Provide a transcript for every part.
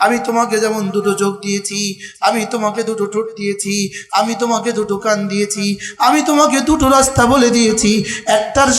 আমি তোমাকে যেমন দুটো চোখ দিয়েছি, আমি তোমাকে দুটো ঠোঁট দিয়েছি, আমি তোমাকে দুটো কান দিয়েছি, আমি তোমাকে দুটো রাস্তা বলে দিয়েছি। একটার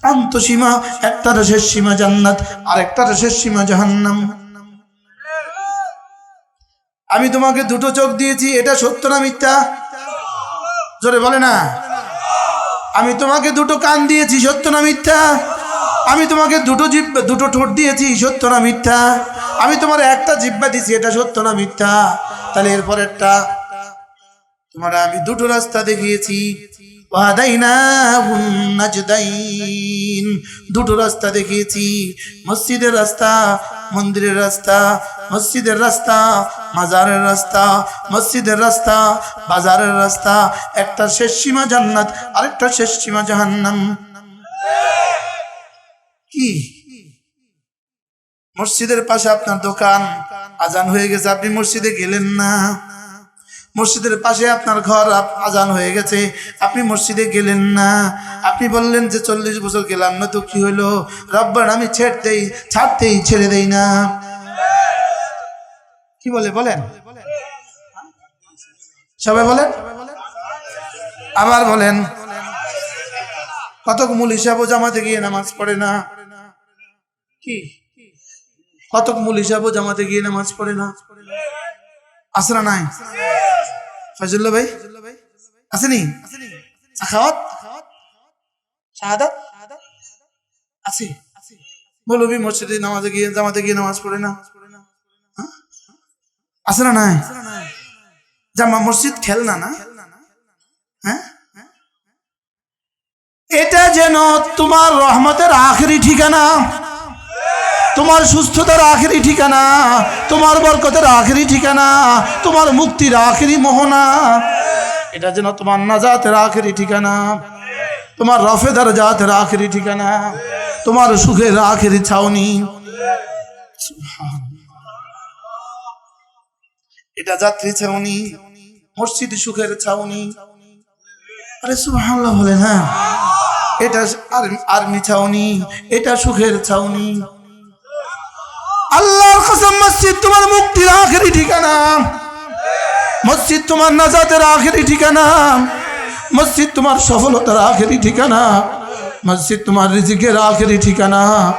প্রান্ত সীমা, একটার শেষ সীমা জান্নাত, আর একটার শেষ সীমা জাহান্নাম। আমি তোমাকে দুটো চোখ দিয়েছি, এটা সত্য না মিথ্যা? জোরে বলে না। আমি তোমাকে দুটো কান দিয়েছি, সত্য না মিথ্যা? আমি তোমাকে দুটো জিব্বা দুটো ঠোঁট দিয়েছি, সত্য না মিথ্যা? আমি তোমার একটা জিব্বা দিয়েছি এটা সত্য না মিথ্যা? তাহলে এরপর একটা তোমার আমি দুটো রাস্তা দেখিয়েছি। দুটো রাস্তা দেখিয়েছি, মসজিদের রাস্তা, মন্দিরের রাস্তা, মসজিদের রাস্তা, মাজারের রাস্তা, মসজিদের রাস্তা, বাজারের রাস্তা, একটা শেষ সীমা জান্নাত, আরেকটা শেষ সীমা জাহান্নাম। কি? মসজিদের পাশে আপনার দোকান। আজান হয়ে গেছে, আপনি মসজিদে গেলেন না। মসজিদের পাশে আপনার ঘর আজান হয়ে গেছে, আপনি মসজিদে গেলেন না। আপনি বললেন যে, চল্লিশ বছর গেলাম না তো কি হইল? রব্বার আমি ছেড়তেই, ছাড়তেই ছেড়ে দেই না। কি বলে, বলেন? সবাই বলেন? আবার বলেন। কতক মূল হিসাবও জামাতে গিয়ে নামাজ পড়ে না। কি? কতক মূল হিসাবও জামাতে গিয়ে নামাজ পড়ে না। আসরা নাই? ফজল্লা ভাই? আসেনি সাখাওয়াত শাহাদাত? আছে। মসজিদে নামাজে গিয়ে, জামাতে গিয়ে নামাজ পড়ে না। হ্যাঁ? আছে না নাই? জামা মসজিদ খেলনা না? হ্যাঁ? এটা যেন তোমার রহমতের আখেরি ঠিকানা। তোমার সুস্থতার আখেরি ঠিকানা, তোমার বরকতের আখেরি ঠিকানা, তোমার মুক্তির আখেরি মোহনা। এটা যেন তোমার নাজাতের আখেরি ঠিকানা, তোমার রফেদার জাতের আখেরি ঠিকানা, তোমার সুখের আখেরি ছাউনি। এটা যাত্রী ছাউনি, মসজিদ সুখের ছাউনি। আরে সুবহানাল্লাহ বলে না এটা আর্মি ছাউনি, এটা সুখের ছাউনি। আল্লাহর কসম, মসজিদ তোমার মুক্তির আখেরি ঠিকানা। মসজিদ তোমার নাজাতের আখেরি ঠিকানা। মসজিদ তোমার সফলতার আখেরি ঠিকানা। মসজিদ তোমার রিজিকের আখেরি ঠিকানা।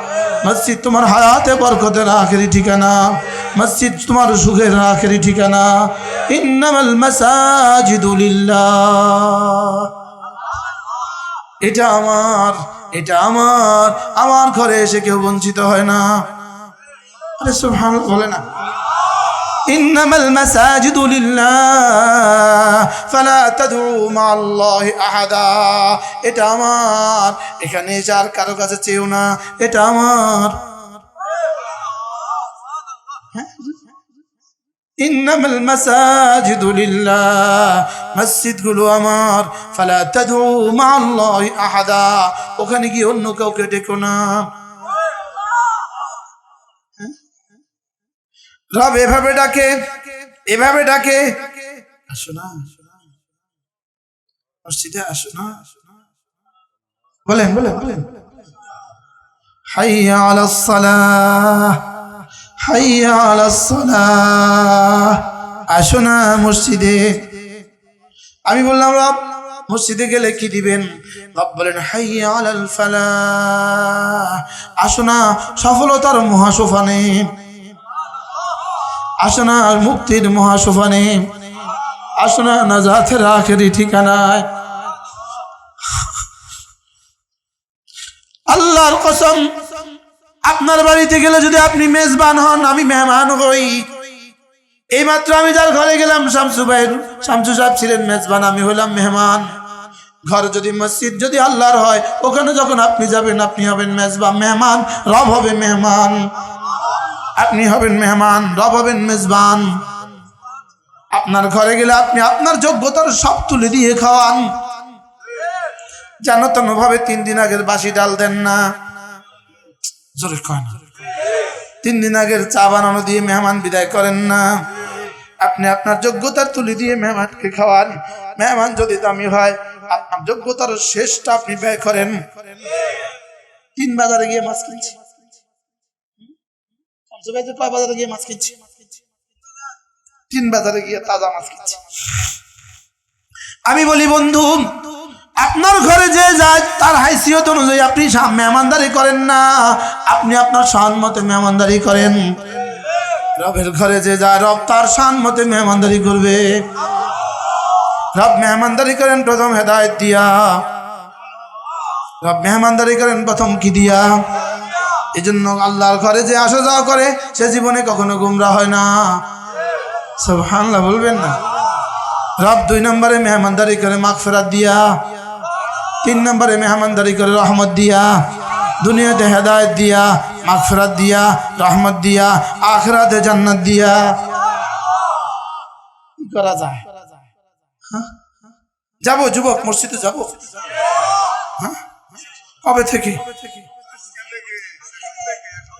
মসজিদ তোমার হায়াতে বরকতের আখেরি ঠিকানা। মসজিদ তোমার সুখের আখেরি ঠিকানা। ইন্নামাল মাসাজিদু লিল্লাহ। এটা আমার এটা আমার। আমার ঘরে এসে কেউ বঞ্চিত হয় না। সুবহান বলে না إنما المساجد لله فلا تدعوا مع الله أحدا এটা আমার এখানে যার কারো কাছে চেয়েও না এটা আমার إنما المساجد لله মসজিদ গুলো আমার ফালা তাদু মা আল্লাহ আহাদা ওখানে গিয়ে অন্য কাউকে ডেকো না রব এভাবে ডাকে এভাবে ডাকে। আসো না, মসজিদে আসো না। বলেন বলেন বলেন। আসো না মসজিদে। আমি বললাম, রব, মসজিদে গেলে কি দিবেন? রব বলেন, হাইয়া আলাল ফালাহ। আসো না, সফলতার মহাসোফানে আসনা মুক্তির মহাসোফানে। আসনা নাজাতের আখেরি ঠিকানায়। আল্লাহর কসম, আপনার বাড়িতে গেলে যদি আপনি মেজবান হন, আমি মেহমান হই। এইমাত্র আমি যার ঘরে গেলাম, শামসু ভাই, শামসু সাহেব ছিলেন মেজবান, আমি হলাম মেহমান। ঘর যদি মসজিদ যদি আল্লাহর হয়, ওখানে যখন আপনি যাবেন, আপনি হবেন মেজবান, মেহমান, রব হবে মেহমান। আপনি হবেন মেহমান, রব হবেন মেজবান। আপনার ঘরে গেলে আপনি আপনার যোগ্যতার সব তুলে দিয়ে খাওয়ান। জানো তেন ভাবে তিন দিন আগের বাসি ডাল দেন না। না। তিন দিন আগের চা বানানো দিয়ে মেহমান বিদায় করেন না। আপনি আপনার যোগ্যতার তুলে দিয়ে মেহমানকে খাওয়ান। মেহমান যদি দামি হয়, আপনার যোগ্যতার শেষটা আপনি ব্যয় করেন। তিন বাজারে গিয়ে মাছ কিনছি বাজারে গিয়ে মাছ তিন বাজারে গিয়ে তাজা মাছ আমি বলি, বন্ধু, আপনার ঘরে যে যায়, তার হাইসিয়ত অনুযায়ী আপনি মেহমানদারি করেন না। আপনি আপনার শান মতে মেহমানদারি করেন। রবের ঘরে যে যায়, রব তার শান মতে মেহমানদারি করবে। রব মেহমানদারি করেন প্রথম হেদায়ত দিয়া। রব মেহমানদারি করেন প্রথম কি দিয়া? এই জন্য আল্লাহর ঘরে যে আসা যাওয়া করে, সে জীবনে কখনো গুমরা হয় না। সব হানলা বলবেন না? রব দুই নম্বরে মেহমানদারি করে মাগফেরাত দিয়া, তিন নম্বরে মেহমানদারি করে রহমত দিয়া, দুনিয়াতে হেদায়ত দিয়া, মাগফেরাত দিয়া, রহমত দিয়া, আখরাতে জান্নাত দিয়া। কি করা যায়? হ্যাঁ? যাব, যুবক, মসজিদে যাব। হ্যাঁ? কবে থেকে?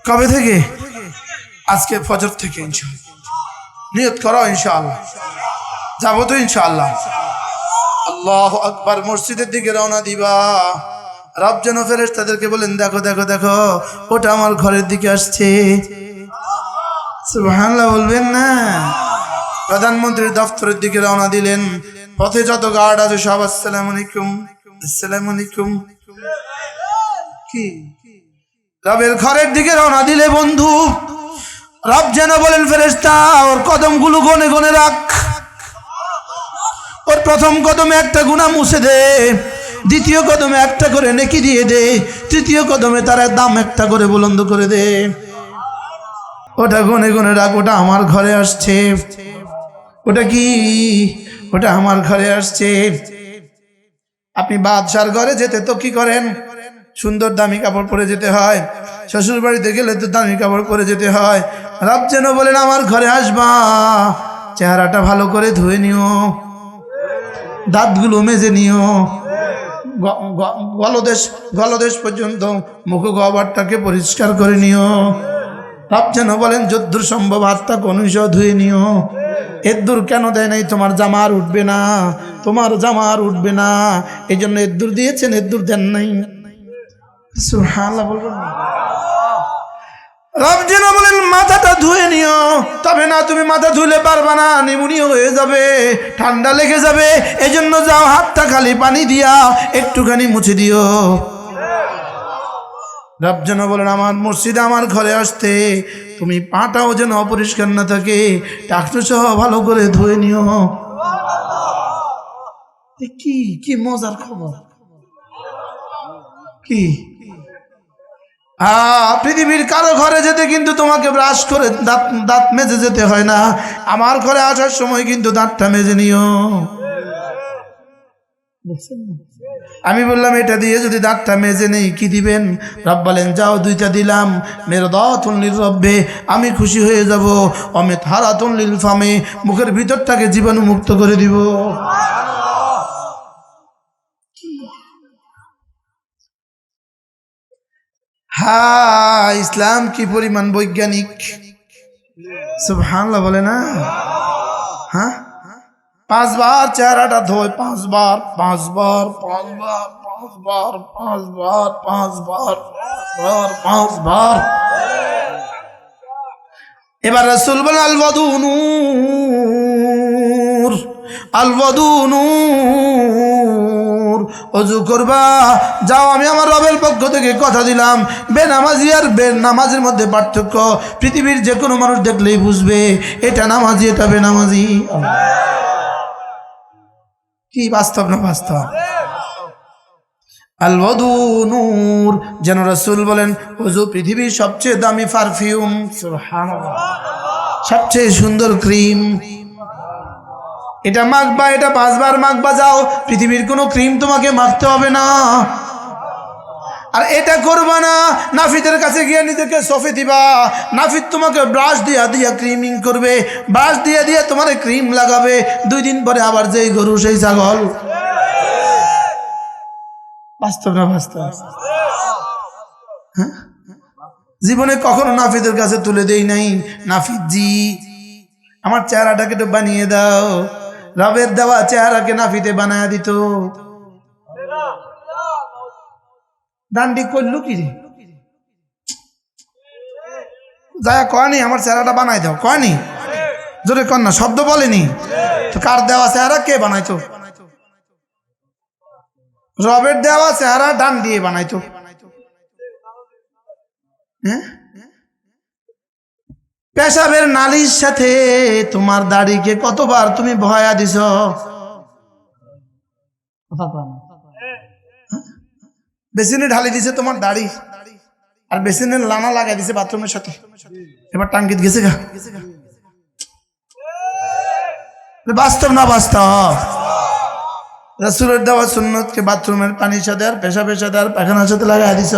কবে থেকে? আজকে ফজর থেকে ইনশাল্লাহ নিয়ত করো ইনশাআল্লাহ। যাব তো ইনশাআল্লাহ। আল্লাহ আকবার, মসজিদের দিকে রওনা দিবা। রব যেন ফেরেস তাদেরকে বলেন, দেখো দেখো দেখো, ওটা আমার ঘরের দিকে আসছে। সুবহানাল্লাহ বলবেন না? প্রধানমন্ত্রীর দপ্তরের দিকে রওনা দিলেন। পথে যত গার্ড আছে, সব আসসালামু আলাইকুম। আসসালামু আলাইকুম। কি? রবের ঘরের দিকে রওনা দিলে বন্ধু, রব যেন বলেন ফেরেস্তা ওর কদমগুলো গনে গনে রাখ। ওর প্রথম কদমে একটা গুণা মুছে দে, দ্বিতীয় কদমে একটা করে নেকি দিয়ে দে, তৃতীয় কদমে তার দাম একটা করে বুলন্দ করে দে। ওটা গনে গনে রাখ, ওটা আমার ঘরে আসছে। ওটা কি? ওটা আমার ঘরে আসছে। আপনি বাদশার ঘরে যেতে তো কি করেন? সুন্দর দামি কাপড় পরে যেতে হয়। শ্বশুর বাড়িতে গেলে তো দামি কাপড় পরে যেতে হয়। রব যেন বলেন, আমার ঘরে আসবা। চেহারাটা ভালো করে ধুয়ে নিও। দাঁতগুলো মেজে নিও। গলদেশ গলদেশ পর্যন্ত মুখ গবারটাকে পরিষ্কার করে নিও। রব যেন বলেন, যদ্দূর সম্ভব হাতটা কনুষ ধুয়ে নিও। এদ্দুর কেন দেয় নাই? তোমার জামা আর উঠবে না। তোমার জামা আর উঠবে না। এই জন্য এদ্দুর দিয়েছেন এদ্দুর দেন নাই। সুবহানাল্লাহ বলবেন মাথাটা ধুয়ে নিও। তবে না, তুমি মাথা ধুলে পারবা না, নিমুনিও হয়ে যাবে, ঠান্ডা লেগে যাবে। এই জন্য যাও, হাতটা খালি পানি দিয়া একটুখানি মুছে দিও। রব যেন বলেন, আমার মসজিদে আমার ঘরে আসতে তুমি পাটাও যেন অপরিষ্কার না থাকে টাকটু সহ ভালো করে ধুয়ে নিও। কি কি মজার খবর? কি? হ্যাঁ পৃথিবীর কারও ঘরে যেতে কিন্তু তোমাকে ব্রাশ করে দাঁত দাঁত মেজে যেতে হয় না। আমার ঘরে আসার সময় কিন্তু দাঁতটা মেজে নিও। আমি বললাম, এটা দিয়ে যদি দাঁতটা মেজে নেই, কি দিবেন? রব বলেন, যাও, দুইটা দিলাম। মেরে দলিল রব্বে, আমি খুশি হয়ে যাব। অমিত হারাতুল্লিল ফামে, মুখের ভিতরটাকে জীবাণু মুক্ত করে দিব। হ্যাঁ ইসলাম কি পরিমাণ বৈজ্ঞানিক? বলে না? হ্যাঁ? পাঁচবার চেহারাটা ধোয়, পাঁচবার পাঁচবার পাঁচবার পাঁচবার পাঁচবার পাঁচবার পাঁচবার পাঁচবার। এবার রসুল বলে আল নূর আল নূর। অজু করবা। যাও, আমি আমার রবের পক্ষ থেকে কথা দিলাম। বেনামাজি আর বেনামাজের মধ্যে পার্থক্য, পৃথিবীর যে কোনো মানুষ দেখলেই বুঝবে, এটা নামাজি, এটা বেনামাজি। কি বাস্তব না বাস্তব? আল নূর, যেন রসুল বলেন অজু পৃথিবীর সবচেয়ে দামি পারফিউম সবচেয়ে সুন্দর ক্রিম। এটা মাখবা, এটা পাঁচবার মাখবা, যাও। পৃথিবীর কোনো ক্রিম তোমাকে মাখতে হবে না। আর এটা করবা না নাফিদের কাছে গিয়ে নিজেকে সফে দিবা। নাফিদ তোমাকে ব্রাশ দিয়া দিয়া ক্রিমিং করবে, ব্রাশ দিয়া দিয়া তোমার ক্রিম লাগাবে। দুই দিন পরে আবার যেই গরু, সেই ছাগল। বাস্তব না বাস্তব? হ্যাঁ? জীবনে কখনো নাফিদের কাছে তুলে দেই নাই। নাফিদ জি আমার চেহারাটাকে একটু বানিয়ে দাও। রবের দেওয়া চেহারাকে নাফিতে বানায় দিত। ডান্ডি করল কি রে? যায় কয়নি আমার চেহারাটা বানাই দাও কয়নি জোরে কর না, শব্দ বলেনি। তো কার দেওয়া চেহারা, কে বানাইতো? রবের দেওয়া চেহারা ডান দিয়ে বানাইতো। হ্যাঁ? পেশাবের নালির সাথে তোমার দাড়িকে কতবার তুমি ভয়া দিছ। বেসিনে ঢালি দিছে তোমার দাড়ি আর বেসিনের লানা লাগাই দিছে বাথরুমের সাথে। এবার টাঙ্কিত গেছে গা। বাস্তব না বাস্তব? রসুলের দেওয়া সুন্নতকে বাথরুমের পানির সাথে আর সাথে আর পায়খানার সাথে লাগাই দিছ?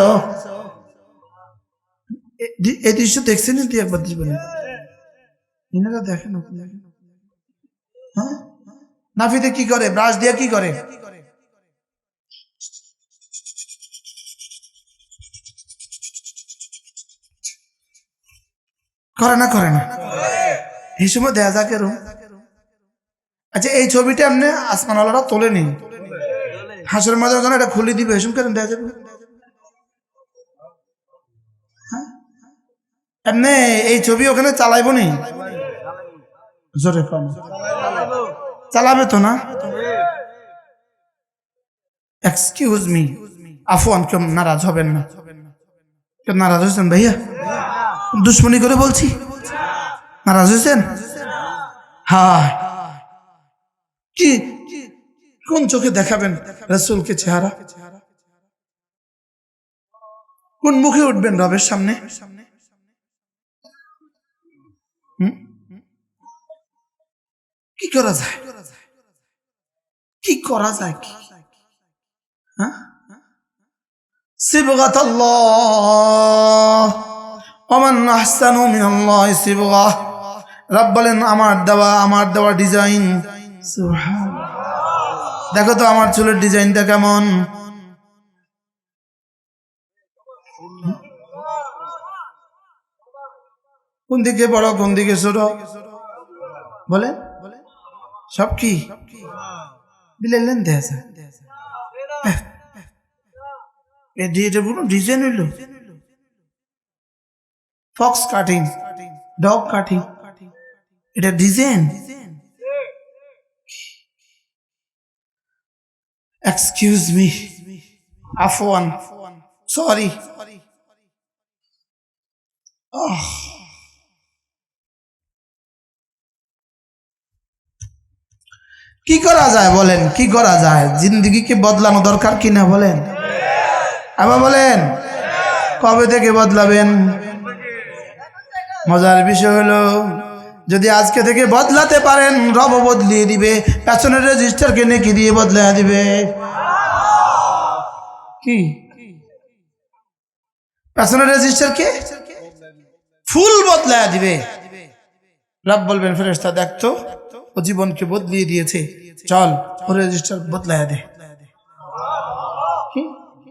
এই দৃশ্য দেখছেন তুই একবার এনারা দেখেন হ্যাঁ? নাফিতে কি করে? ব্রাশ দিয়ে কি করে? করে না করে না। এই সময় দেখা যাক আচ্ছা এই ছবিটা এমনি আসমানওয়ালারা তোলেনি। হাঁসের মাঝে এটা খুলে দিবে, এসব কেন দেখা যাবে হ্যাঁ? এমনি এই ছবি ওখানে চালাইব নি? জোরে কম। চালাবে তো না? এক্সকিউজ মি আফওয়ান, কেউ নারাজ হবেন না। কেউ নারাজ হয়েছেন ভাইয়া? দুশ্মনী করে বলছি। নারাজ হয়েছেন? হায়। কি, কোন চোখে দেখাবেন রসুলকে চেহারা? কোন মুখে উঠবেন রবের সামনে? কি করা যায়? কি করা যায় কি? হ্যাঁ? সিবগাত ওমান আহসানু মিনাল্লাহ সিবগা। রব বলেন, আমার দেওয়া আমার দেওয়া ডিজাইন দেখো তো, আমার চুলের ডিজাইনটা কেমন? কোন দিকে বড় কোন দিকে ছোট? বলে? সব কি? বিলেলেন দেয়া এটা পুরো ডিজাইন হইল। Fox cutting, dog cutting. এটা design? Excuse me. Afwan. Sorry. কি করা যায় বলেন? কি করা যায়? জিন্দগিকে বদলানো দরকার কিনা বলেন? আবার বলেন, কবে থেকে বদলাবেন? মজার বিষয় হলো, যদি আজকে থেকে বদলাতে পারেন, রব বদলিয়ে দিবে, পেছনের রেজিস্টারকে নেকি দিয়ে বদলা দিবে। কি? পেছনের রেজিস্টারকে? ফুল বদলায় দিবে। রব বলবেন ফেরেস্তা দেখতো ও জীবনকে বদলিয়ে দিয়েছে। চল ও রেজিস্টার বদলায় দে।